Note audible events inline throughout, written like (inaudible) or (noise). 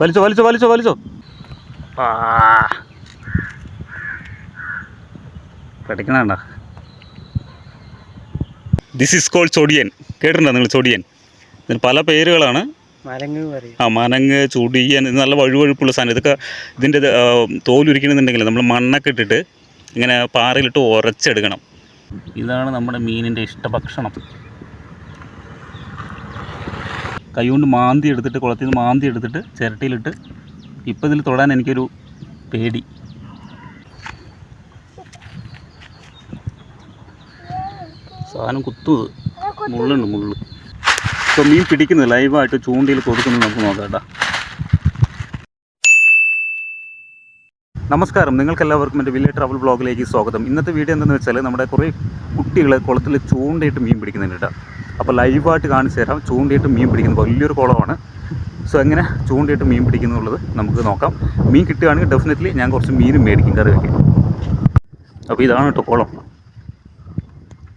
വലിച്ചോ വലിച്ചോ വലിച്ചോ വലിച്ചോ. ആ. പഠിക്കണണ്ട ദിസ് ഈസ് കോൾഡ് ചൊടിയൻ കേട്ടിട്ടുണ്ടോ നിങ്ങൾ ചൊടിയൻ ഇതിന് പല പേരുകളാണ്. മരങ്ങ് പറയും. ആ മനങ്ങ് ചുടിയൻ ഇത് നല്ല വഴുവഴുപ്പുള്ള സാധനം. ഇതൊക്കെ ഇതിന്റെ തോലുരിക്കണമെന്നുണ്ടെങ്കിൽ നമ്മൾ മണ്ണൊക്കെ ഇട്ടിട്ട് ഇങ്ങനെ പാറയിലിട്ട് ഉരച്ചെടുക്കണം. ഇതാണ് നമ്മുടെ മീനിന്റെ ഇഷ്ടഭക്ഷണം. കൈകൊണ്ട് മാന്തി എടുത്തിട്ട് കുളത്തിൽ നിന്ന് മാന്തി എടുത്തിട്ട് ചിരട്ടിയിലിട്ട് ഇപ്പം ഇതിൽ തൊടാൻ എനിക്കൊരു പേടി. സാധനം കുത്തുന്നത് മുള്ളുണ്ട് മുള്ള്. ഇപ്പോൾ മീൻ പിടിക്കുന്നത് ലൈവായിട്ട് ചൂണ്ടയിൽ കൊടുക്കുന്നത് നമുക്ക് നോക്കാം കേട്ടോ. നമസ്കാരം നിങ്ങൾക്ക് എല്ലാവർക്കും എന്റെ വില്ലേജ് ട്രാവൽ ബ്ലോഗിലേക്ക് സ്വാഗതം. ഇന്നത്തെ വീഡിയോ എന്തെന്ന് വെച്ചാൽ നമ്മുടെ കുറേ കുട്ടികൾ കുളത്തിൽ ചൂണ്ടയിട്ട് മീൻ പിടിക്കുന്നുണ്ട് കേട്ടോ. അപ്പോൾ ലൈവായിട്ട് കാണിച്ചു തരാം. ചൂണ്ടിയിട്ട് മീൻ പിടിക്കുന്നത് വലിയൊരു കുളമാണ്. സോ എങ്ങനെ ചൂണ്ടിയിട്ട് മീൻ പിടിക്കുന്നുള്ളത് നമുക്ക് നോക്കാം. മീൻ കിട്ടുകയാണെങ്കിൽ ഡെഫിനറ്റ്ലി ഞാൻ കുറച്ച് മീനും മേടിക്കും കറി വയ്ക്കും അപ്പോൾ ഇതാണ് കേട്ടോ കുളം.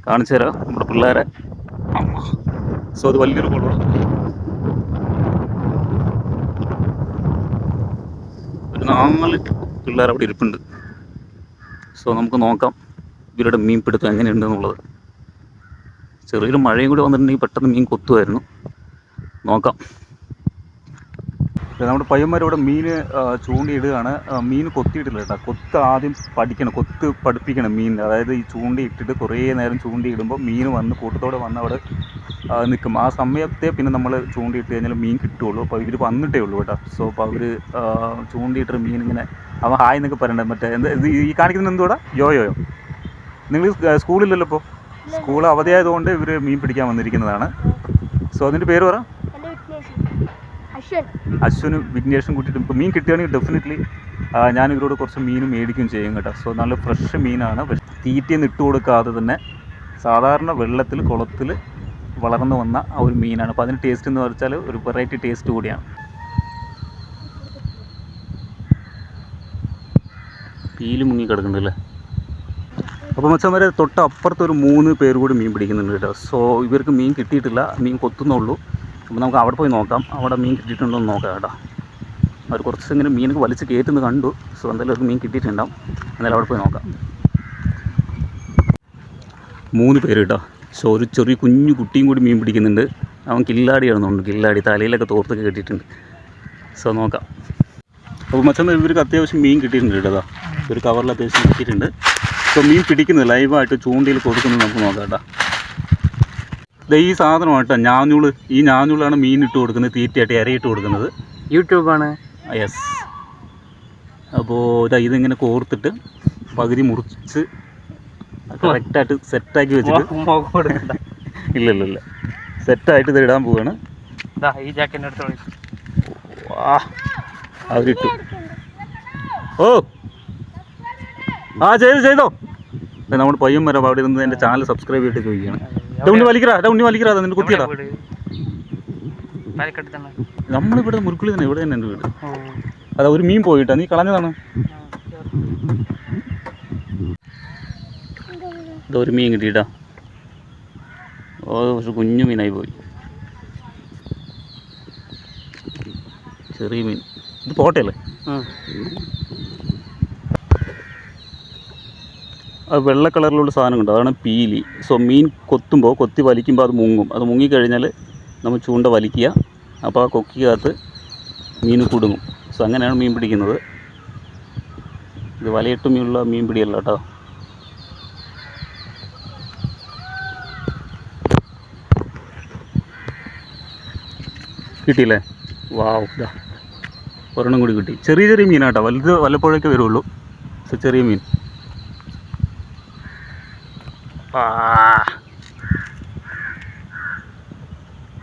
കാണിച്ചു തരാം നമ്മുടെ പിള്ളേരെ. സോ അത് വലിയൊരു കുളമാണ്. ഒരു നാല് പിള്ളേർ അവിടെ ഇരിപ്പുണ്ട്. സോ നമുക്ക് നോക്കാം ഇവരുടെ മീൻ പിടുത്തം എങ്ങനെയുണ്ടെന്നുള്ളത് ചെറിയൊരു മഴയും കൂടി വന്നിട്ടുണ്ടെങ്കിൽ പെട്ടെന്ന് മീൻ കൊത്തുമായിരുന്നു. നോക്കാം. നമ്മുടെ പയ്യന്മാർ ഇവിടെ മീൻ ചൂണ്ടയിടുകയാണ്. മീൻ കൊത്തിയിട്ടില്ല കേട്ടോ. കൊത്ത് ആദ്യം പഠിക്കണം കൊത്ത് പഠിപ്പിക്കണം മീൻ. അതായത് ഈ ചൂണ്ടയിട്ടിട്ട് കുറേ നേരം ചൂണ്ടയിടുമ്പോൾ മീൻ വന്ന് കൂട്ടത്തോടെ വന്ന് അവിടെ നിൽക്കും. ആ സമയത്തെ പിന്നെ നമ്മൾ ചൂണ്ടയിട്ട് കഴിഞ്ഞാൽ മീൻ കിട്ടുകയുള്ളൂ. അപ്പോൾ ഇവർ വന്നിട്ടേ ഉള്ളൂ കേട്ടോ. സോ അപ്പോൾ അവർ ചൂണ്ടയിട്ടൊരു മീൻ ഇങ്ങനെ അവൻ ഹായ് എന്നൊക്കെ പറയണ്ടേ മറ്റേ എന്താ ഈ കാണിക്കുന്നത് എന്തുകൂടാ യോയോയോ. നിങ്ങൾ സ്കൂളിലല്ലോ ഇപ്പോൾ? സ്കൂൾ അവധിയായതുകൊണ്ട് ഇവർ മീൻ പിടിക്കാൻ വന്നിരിക്കുന്നതാണ്. സോ അതിന്റെ പേര് പറ. അശ്വനും വിഘ്നേഷ് കൂട്ടിയിട്ട് ഇപ്പോൾ മീൻ കിട്ടുകയാണെങ്കിൽ ഡെഫിനറ്റ്ലി ഞാൻ ഇവരോട് കുറച്ച് മീൻ മേടിക്കുകയും ചെയ്യും കേട്ടോ. സോ നല്ല ഫ്രഷ് മീനാണ്. പക്ഷേ തീറ്റയൊന്നും ഇട്ട് കൊടുക്കാതെ തന്നെ സാധാരണ വെള്ളത്തിൽ കുളത്തിൽ വളർന്നു വന്ന ആ ഒരു മീനാണ്. അപ്പോൾ അതിന് ടേസ്റ്റ് എന്ന് വെച്ചാൽ ഒരു വെറൈറ്റി ടേസ്റ്റ് കൂടിയാണ്. പീൽ മുങ്ങി കിടക്കുന്നുണ്ടല്ലേ അപ്പോൾ മച്ചന്മാരെ തൊട്ട് അപ്പുറത്ത് ഒരു മൂന്ന് പേര് കൂടി മീൻ പിടിക്കുന്നുണ്ട് കേട്ടോ. സോ ഇവർക്ക് മീൻ കിട്ടിയിട്ടില്ല. മീൻ കൊത്തുന്നുള്ളൂ. അപ്പോൾ നമുക്ക് അവിടെ പോയി നോക്കാം. അവിടെ മീൻ കിട്ടിയിട്ടുണ്ടോ എന്ന് നോക്കാം കേട്ടോ. അവർ കുറച്ച് ഇങ്ങനെ മീനൊക്കെ വലിച്ച് കയറ്റുന്നത് കണ്ടു. സോ എന്തായാലും അവർക്ക് മീൻ കിട്ടിയിട്ടുണ്ടാവും. എന്നാലും അവിടെ പോയി നോക്കാം. മൂന്ന് പേര് കേട്ടോ. സോ ഒരു ചെറിയ കുഞ്ഞു കുട്ടിയും കൂടി മീൻ പിടിക്കുന്നുണ്ട്. അവൻ കില്ലാടിയാണ് തോന്നുന്നു കില്ലാടി തലയിലൊക്കെ തോർത്തൊക്കെ കെട്ടിയിട്ടുണ്ട്. സോ നോക്കാം. അപ്പോൾ മച്ചാൻ ഇവർക്ക് അത്യാവശ്യം മീൻ കിട്ടിയിട്ടുണ്ട് കേട്ടോ. ഒരു കവറിൽ അത്യാവശ്യം കിട്ടിയിട്ടുണ്ട്. സോ മീൻ പിടിക്കുന്നത് ലൈവായിട്ട് ചൂണ്ടയിൽ കൊടുക്കുന്നത് നമുക്ക് നോക്കാം കേട്ടോ. ഈ സാധനമാണ് കേട്ടോ ഞാഞ്ഞൂൾ. ഈ ഞാഞ്ഞൂളാണ് മീൻ ഇട്ട് കൊടുക്കുന്നത് തീറ്റയായിട്ട് ഇരയിട്ട് കൊടുക്കുന്നത്. യൂട്യൂബാണ്. യെസ് അപ്പോൾ ഇതാ ഇതിങ്ങനെ കോർത്തിട്ട് പകുതി മുറിച്ച് കറക്റ്റായിട്ട് സെറ്റാക്കി വെച്ചിട്ട് (laughs) ഇല്ല ഇല്ല ഇല്ല. സെറ്റായിട്ട് ഇത് ഇടാൻ പോവുകയാണ് ഇതാ ഈ ജാക്കറ്റിന്റെ വാ. അവരിട്ടു. ഓ! ആ ചെയ്തു ചെയ്തോ. നമ്മൾ പയ്യം വരാം അവിടെ ഇരുന്ന് എന്റെ ചാനൽ സബ്സ്ക്രൈബ് ചെയ്തിട്ട് ചോദിക്കുകയാണ് ഉണ്ണി വലിക്കറ അതെ ഉണ്ണി വലിക്കറ നിന്റെ കുത്തിയടാ. നമ്മളിവിടെ മുറുക്കുള്ളി തന്നെ ഇവിടെ തന്നെ എന്റെ വീട്. അതാ ഒരു മീൻ പോയിട്ടാ നീ കളഞ്ഞതാണ്. ഒരു മീൻ കിട്ടിയിട്ടാ. ഓ പക്ഷെ കുഞ്ഞു മീനായി പോയി. ചെറിയ മീൻ. ഇത് പോട്ടയല്ലേ? അത് വെള്ള കളറിലുള്ള സാധനമുണ്ട് അതാണ് പീലി. സോ മീൻ കൊത്തുമ്പോൾ കൊത്തി വലിക്കുമ്പോൾ അത് മുങ്ങും. അത് മുങ്ങിക്കഴിഞ്ഞാൽ നമ്മൾ ചൂണ്ട വലിക്കുക. അപ്പോൾ ആ കൊക്കിക്കകത്ത് മീൻ കുടുങ്ങും. സോ അങ്ങനെയാണ് മീൻ പിടിക്കുന്നത്. ഇത് വലയിട്ട് മീനുള്ള മീൻ പിടിയല്ല കേട്ടോ. കിട്ടിയില്ലേ? വാവ് ഒരെണ്ണം കൂടി കിട്ടി. ചെറിയ ചെറിയ മീനാട്ടോ വലുത് വല്ലപ്പോഴൊക്കെ വരുള്ളൂ. ചെറിയ മീൻ.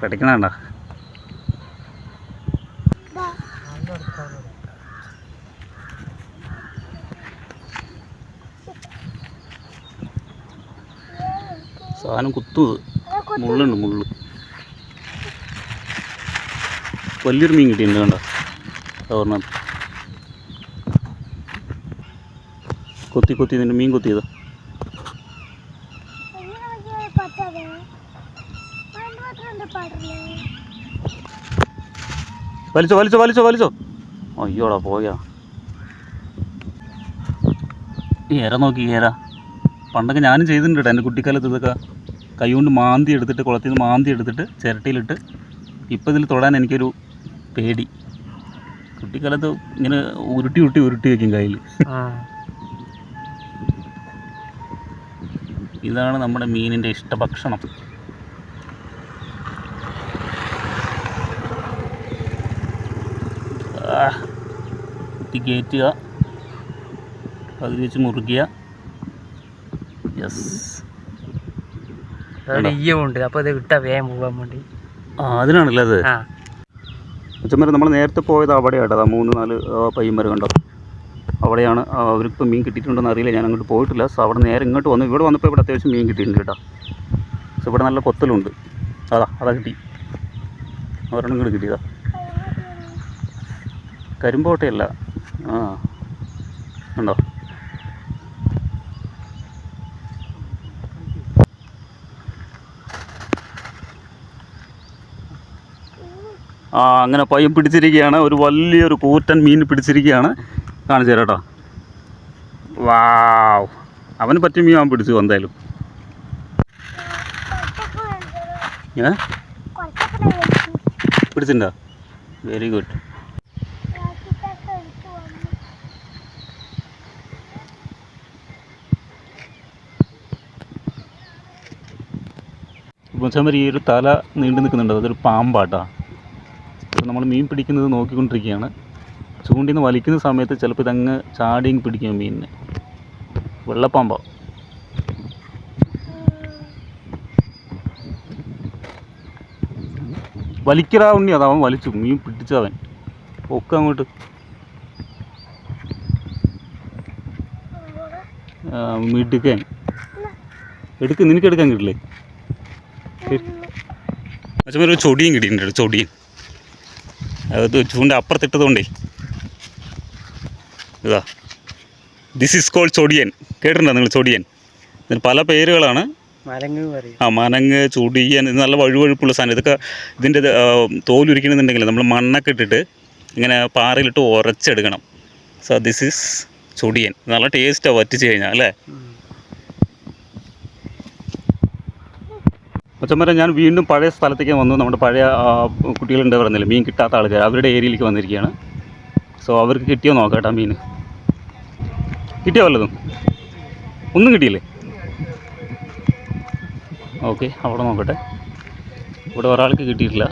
പഠിക്കണണ്ട സാധനം കുത്തുന്നത് മുള്ളുണ്ട് മുള്ള്. വലിയൊരു മീൻ കിട്ടിയിട്ടുണ്ട് കണ്ട? ഒരെണ്ണം കൊത്തി കൊത്തി നിന്റെ മീൻ കൊത്തിയതാ. വലിച്ചോ വലിച്ചോ വലിച്ചോ വലിച്ചോ. അയ്യോടാ പോയാ. ഈ ഇര നോക്കി ഇര പണ്ടൊക്കെ ഞാനും ചെയ്തിട്ടുണ്ട് കേട്ടോ എന്റെ കുട്ടിക്കാലത്ത് ഇതൊക്കെ. കൈ കൊണ്ട് മാന്തി എടുത്തിട്ട് കുളത്തിൽ നിന്ന് മാന്തി എടുത്തിട്ട് ചിരട്ടിയിലിട്ട് ഇപ്പം ഇതിൽ തൊടാൻ എനിക്കൊരു പേടി. കുട്ടിക്കാലത്ത് ഇങ്ങനെ ഉരുട്ടി ഉരുട്ടി ഉരുട്ടി വയ്ക്കും കയ്യിൽ. ഇതാണ് നമ്മുടെ മീനിന്റെ ഇഷ്ടഭക്ഷണം. കുത്തി കയറ്റുക പകുതി വെച്ച് മുറുകിയ യെസ് അവിടെ ഈയമുണ്ട് അപ്പോൾ ഇത് വിട്ടാ വേഗം പോകാൻ വേണ്ടി. ആ അതിനാണല്ലേ അത്? അച്ഛന്മാരെ നമ്മൾ നേരത്തെ പോയത് അവിടെയാട്ടോ. അതാ മൂന്ന് നാല് പയ്യന്മാർ കണ്ടോ? അവിടെയാണ് ആ, അവർക്കിപ്പോൾ മീൻ കിട്ടിയിട്ടുണ്ടെന്ന് അറിയില്ല. ഞാൻ അങ്ങോട്ട് പോയിട്ടില്ല. സോ അവിടെ നേരെ ഇങ്ങോട്ട് വന്നു. ഇവിടെ വന്നപ്പോൾ ഇവിടെ അത്യാവശ്യം മീൻ കിട്ടിയിട്ടുണ്ട് കേട്ടോ. സോ ഇവിടെ നല്ല കൊത്തലുണ്ട്. അതാ അതാ കിട്ടി. ഒരെണ്ണം ഇങ്ങോട്ട് കിട്ടിയതാ. കരിമ്പോട്ടയല്ല. ആ. ഉണ്ടോ? ആ അങ്ങനെ പയ്യൻ പിടിച്ചിരിക്കുകയാണ്. ഒരു വലിയൊരു കൂറ്റൻ മീൻ പിടിച്ചിരിക്കുകയാണ്. കാണിച്ചു തരാം കേട്ടോ. വാവ്. അവന് പറ്റിയ മീൻ അവൻ പിടിച്ചു എന്തായാലും. ഏ? പിടിച്ചിട്ടുണ്ടോ? വെരി ഗുഡ് മുച്ചമരി ഈ ഒരു തല നീണ്ടു നിൽക്കുന്നുണ്ട്. അതൊരു പാമ്പാട്ടാ. നമ്മൾ മീൻ പിടിക്കുന്നത് നോക്കിക്കൊണ്ടിരിക്കുകയാണ്. ചൂണ്ടിൽ നിന്ന് വലിക്കുന്ന സമയത്ത് ചിലപ്പോൾ ഇതങ്ങ് ചാടി പിടിക്കും മീനിനെ. വെള്ളപ്പാമ്പാ. വലിക്കടാ ഉണ്ണി. അത് വലിച്ചു. മീൻ പിടിച്ചവൻ ഒക്കെ അങ്ങോട്ട്. മിടുക്കൻ. എടുക്ക്. നിനക്ക് എടുക്കാൻ കിട്ടില്ലേ? അച്ഛൻ ഒരു ചൊടിയും കിട്ടിയിട്ടുണ്ട് ചൊടിയും. അത് ചൂണ്ട അപ്പുറത്തിട്ടതുകൊണ്ടേ. ഇതാ. ദിസ് ഈസ് കോൾഡ് ചൊടിയൻ. കേട്ടിട്ടുണ്ടോ നിങ്ങൾ ചൊടിയൻ? ഇതിന് പല പേരുകളാണ്. ആ മനങ്ങ് ചൊടിയൻ ഇത് നല്ല വഴുവഴുപ്പുള്ള സാധനം. ഇതൊക്കെ ഇതിന്റെ ഇത്, തോലുരിക്കണമെന്നുണ്ടെങ്കിൽ നമ്മൾ മണ്ണൊക്കെ ഇട്ടിട്ട് ഇങ്ങനെ പാറയിലിട്ട് ഉരച്ചെടുക്കണം. സോ ദിസ് ഈസ് ചൊടിയൻ. നല്ല ടേസ്റ്റാണ് വറ്റിച്ച് കഴിഞ്ഞാൽ അല്ലേ? അച്ഛന്മാരെ ഞാൻ വീണ്ടും പഴയ സ്ഥലത്തേക്ക് വന്നു. നമ്മുടെ പഴയ കുട്ടികളുണ്ട് പറഞ്ഞില്ലേ മീൻ കിട്ടാത്ത ആൾക്കാർ അവരുടെ ഏരിയയിലേക്ക് വന്നിരിക്കുകയാണ്. സോ അവർക്ക് കിട്ടിയോ നോക്കാം കേട്ടോ മീൻ. കിട്ടിയോ വല്ലതും? ഒന്നും കിട്ടിയില്ലേ? ഓക്കെ അവിടെ നോക്കട്ടെ. ഇവിടെ ഒരാൾക്ക് കിട്ടിയിട്ടില്ല.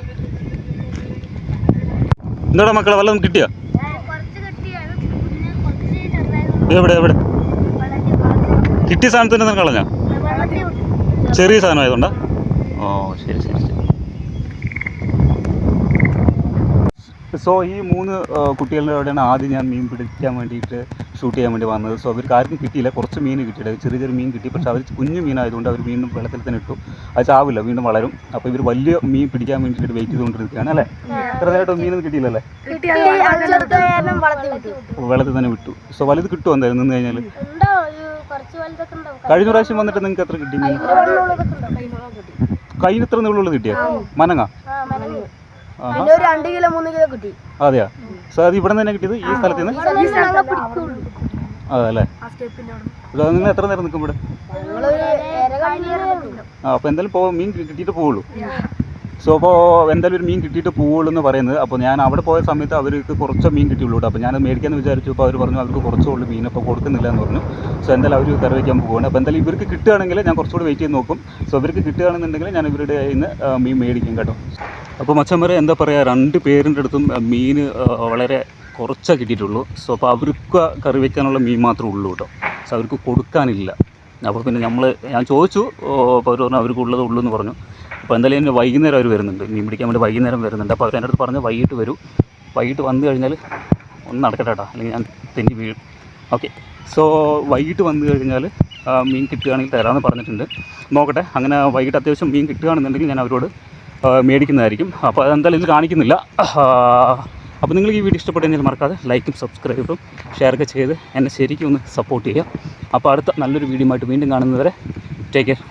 എന്താടാ മക്കളെ വല്ലതും കിട്ടിയോ? എവിടെ എവിടെ? കിട്ടിയ സാധനത്തിന്റെ കളഞ്ഞാ? ചെറിയ സാധനം ആയതുകൊണ്ടാ ഓ ശരി ശരി ശരി. സോ ഈ മൂന്ന് കുട്ടികളുടെ അവിടെയാണ് ആദ്യം ഞാൻ മീൻ പിടിക്കാൻ വേണ്ടിയിട്ട് ഷൂട്ട് ചെയ്യാൻ വേണ്ടി വന്നത്? സോ അവർക്ക് ആർക്കും കിട്ടിയില്ല. കുറച്ച് മീൻ കിട്ടിയിട്ട് ചെറിയ ചെറിയ മീൻ കിട്ടി. പക്ഷേ അവർ കുഞ്ഞു മീനായതുകൊണ്ട് അവർ വീണ്ടും വെള്ളത്തിൽ തന്നെ ഇട്ടു. അത് ചാവില്ല വീണ്ടും വളരും. അപ്പോൾ ഇവർ വലിയ മീൻ പിടിക്കാൻ വേണ്ടിയിട്ട് വെയിറ്റ് ചെയ്തുകൊണ്ടിരിക്കുകയാണ് അല്ലേ? ചെറുതായിട്ട് മീനൊന്നും കിട്ടിയില്ലല്ലേ? വെള്ളത്തിൽ തന്നെ വിട്ടു. സോ വലുത് കിട്ടുമോ എന്തായാലും നിന്ന് കഴിഞ്ഞാൽ. കഴിഞ്ഞ പ്രാവശ്യം വന്നിട്ട് നിങ്ങൾക്ക് എത്ര കിട്ടി മീൻ ഒരു വെള്ളമുള്ളതൊക്കെ ഉണ്ടാവും. കൈനുള്ളത് കിട്ടി. കയ്യിൽ ഇത്ര നീളമുള്ളത് കിട്ടിയാ മനങ്ങ? ആ, മനങ്ങ്. ആഹാ. അതിന് ഒരു രണ്ട് കിലോ മൂന്ന് കിലോ കിട്ടി. അതെയാ? സോ അത് ഇവിടെ നിന്ന് തന്നെ കിട്ടിയത് ഈ സ്ഥലത്ത് നിന്ന്. അതല്ലേ? അവിടെ. നിങ്ങൾ എത്ര നേരം നിൽക്കും ഇവിടെ. ആ അപ്പോൾ എന്തായാലും പോവാം മീൻ കിട്ടിയിട്ട് പോവുള്ളൂ. സോ അപ്പോൾ എന്തായാലും ഒരു മീൻ കിട്ടിയിട്ട് പോവുള്ളൂ എന്ന് പറയുന്നത്. അപ്പോൾ ഞാൻ അവിടെ പോയ സമയത്ത് അവർക്ക് കുറച്ച് മീൻ കിട്ടിയുള്ളൂ കേട്ടോ. അപ്പോൾ ഞാൻ മേടിക്കാമെന്ന് വിചാരിച്ചു. അപ്പോൾ അവർ പറഞ്ഞു അവർക്ക് കുറച്ചേ ഉള്ളൂ മീൻ അപ്പോൾ കൊടുക്കുന്നില്ല എന്ന് പറഞ്ഞു. സോ എന്തായാലും അവർ കറി വയ്ക്കാൻ പോവുകയാണ്. അപ്പോൾ എന്തായാലും ഇവർക്ക് കിട്ടുകയാണെങ്കിൽ ഞാൻ കുറച്ചുകൂടി വെയിറ്റ് ചെയ്ത് നോക്കും. സോ ഇവർക്ക് കിട്ടുകയാണെന്നുണ്ടെങ്കിൽ ഞാൻ ഇവരുടെ ആ, മീൻ മേടിക്കും കേട്ടോ. അപ്പോൾ മച്ചൻ വരെ എന്താ പറയുക രണ്ട് പേരിന്റെ അടുത്തും മീൻ വളരെ കുറച്ചേ കിട്ടിയിട്ടുള്ളൂ. സോ അപ്പോൾ അവർക്ക് കറി വയ്ക്കാനുള്ള മീൻ മാത്രമേ ഉള്ളൂ കേട്ടോ. സോ അവർക്ക് കൊടുക്കാനില്ല. അപ്പോൾ പിന്നെ നമ്മൾ ഞാൻ ചോദിച്ചു അപ്പോൾ അവർ പറഞ്ഞു അവർക്ക് ഉള്ളത് ഉള്ളൂ എന്ന് പറഞ്ഞു. അപ്പോൾ എന്തായാലും ഇനി വൈകുന്നേരം അവർ വരുന്നുണ്ട്. മീൻ പിടിക്കാൻ വേണ്ടി വൈകുന്നേരം വരുന്നുണ്ട്. അപ്പോൾ അവർ എന്റെ അടുത്ത് പറഞ്ഞ് വൈകിട്ട് വരൂ. വൈകിട്ട് വന്നു കഴിഞ്ഞാൽ ഒന്ന് നടക്കട്ടെ കേട്ടോ. അല്ലെങ്കിൽ ഞാൻ തെന്നി വീഴും. ഓക്കെ. സോ വൈകിട്ട് വന്നു കഴിഞ്ഞാൽ മീൻ കിട്ടുകയാണെങ്കിൽ തരാമെന്ന് പറഞ്ഞിട്ടുണ്ട്. നോക്കട്ടെ. അങ്ങനെ വൈകിട്ട് അത്യാവശ്യം മീൻ കിട്ടുകയാണെന്നുണ്ടെങ്കിൽ ഞാൻ അവരോട് മേടിക്കുന്നതായിരിക്കും. അപ്പോൾ അതെന്തായാലും ഇത് കാണിക്കുന്നില്ല. അപ്പോൾ നിങ്ങൾ ഈ വീഡിയോ ഇഷ്ടപ്പെട്ടെങ്കിൽ മറക്കാതെ ലൈക്കും സബ്സ്ക്രൈബും ഷെയറൊക്കെ ചെയ്ത് എന്നെ ശരിക്കും ഒന്ന് സപ്പോർട്ട് ചെയ്യുക. അപ്പോൾ അടുത്ത നല്ലൊരു വീഡിയോ ആയിട്ട് വീണ്ടും കാണുന്നവരെ ടേക്ക് കെയർ.